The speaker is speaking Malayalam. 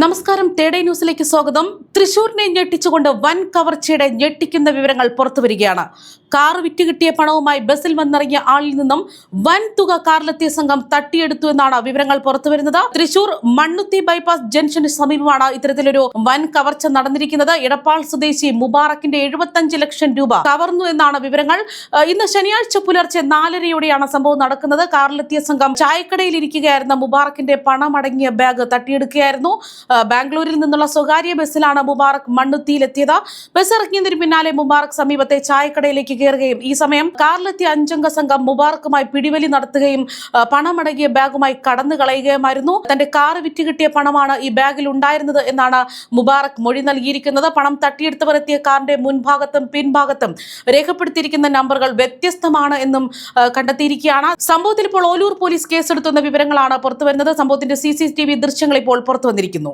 നമസ്കാരം. തേടേ ന്യൂസിലേക്ക് സ്വാഗതം. തൃശൂരിനെ ഞെട്ടിച്ചുകൊണ്ട് വൻ കവർച്ചയുടെ ഞെട്ടിക്കുന്ന വിവരങ്ങൾ പുറത്തുവരികയാണ് കാർ വിറ്റുകിട്ടിയ പണവുമായി ബസ്സിൽ വന്നിറങ്ങിയ ആളിൽ നിന്നും വൻ തുക കാറിലെത്തിയ സംഘം തട്ടിയെടുത്തു എന്നാണ് വിവരങ്ങൾ പുറത്തുവരുന്നത് തൃശൂർ മണ്ണുത്തി ബൈപ്പാസ് ജംഗ്ഷന് സമീപമാണ് ഇത്തരത്തിലൊരു വൻ കവർച്ച നടന്നിരിക്കുന്നത്. ഇടപ്പാൾ സ്വദേശി മുബാറക്കിന്റെ എഴുപത്തഞ്ച് ലക്ഷം രൂപ കവർന്നു എന്നാണ് വിവരങ്ങൾ. ഇന്ന് ശനിയാഴ്ച പുലർച്ചെ നാലരയോടെയാണ് സംഭവം നടക്കുന്നത്. കാറിലെത്തിയ സംഘം ചായക്കടയിൽ ഇരിക്കുകയായിരുന്ന മുബാറക്കിന്റെ പണമടങ്ങിയ ബാഗ് തട്ടിയെടുക്കുകയായിരുന്നു. ബാംഗ്ലൂരിൽ നിന്നുള്ള സ്വകാര്യ ബസ്സിലാണ് മുബാറക് മണ്ണുത്തിയിലെത്തിയത്. ബസ് ഇറങ്ങിയതിന് പിന്നാലെ മുബാറക് സമീപത്തെ ചായക്കടയിലേക്ക് കയറുകയും ഈ സമയം കാറിലെത്തിയ അഞ്ചംഗ സംഘം മുബാറക്കുമായി പിടിവലി നടത്തുകയും പണമടങ്ങിയ ബാഗുമായി കടന്നു കളയുകയുമായിരുന്നു. തന്റെ കാർ വിറ്റ് കിട്ടിയ പണമാണ് ഈ ബാഗിൽ ഉണ്ടായിരുന്നത് എന്നാണ് മുബാറക് മൊഴി നൽകിയിരിക്കുന്നത്. പണം തട്ടിയെടുത്തവർ എത്തിയ കാറിന്റെ മുൻഭാഗത്തും പിൻഭാഗത്തും രേഖപ്പെടുത്തിയിരിക്കുന്ന നമ്പറുകൾ വ്യത്യസ്തമാണ് എന്നും കണ്ടെത്തിയിരിക്കുകയാണ്. സംഭവത്തിൽ ഇപ്പോൾ ഓലൂർ പോലീസ് കേസെടുത്തുന്ന വിവരങ്ങളാണ് പുറത്തുവരുന്നത്. സംഭവത്തിന്റെ സി സി ടി വി ദൃശ്യങ്ങൾ ഇപ്പോൾ പുറത്തു വന്നിരിക്കുന്നു